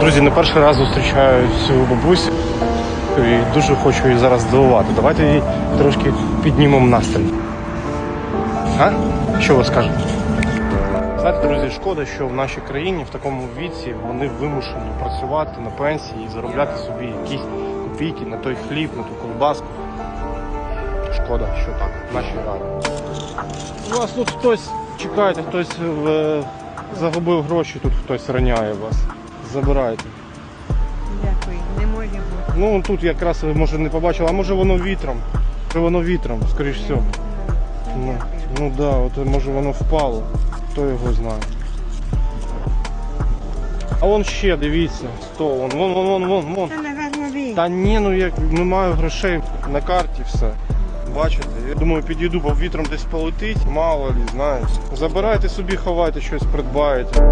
Друзі, не перший раз зустрічаю цю бабусю і дуже хочу її зараз здивувати. Давайте їй трошки піднімемо настрій. А? Що ви скажете? Знаєте, друзі, шкода, що в нашій країні в такому віці вони вимушені працювати на пенсії і заробляти собі якісь копійки на той хліб, на ту колбаску. Шкода, що так, в нашій раді. У вас тут хтось, чекайте, хтось е, загубив гроші, тут хтось раняє вас. Забирайте. Дякую, не може бути. Ну тут якраз ви може не побачили, а може воно вітром. Може воно вітром, скоріш всього. Ну, ну да, от може воно впало. Хто його знає. А вон ще, дивіться, сто, вон, вон, вон, вон, вон, вон. Це, напевно. Та ні, ну як немає грошей на карті все. Бачите, я думаю, підійду, бо вітром десь полетить, мало лі, знаєте. Забирайте собі, ховайте щось, придбаєте.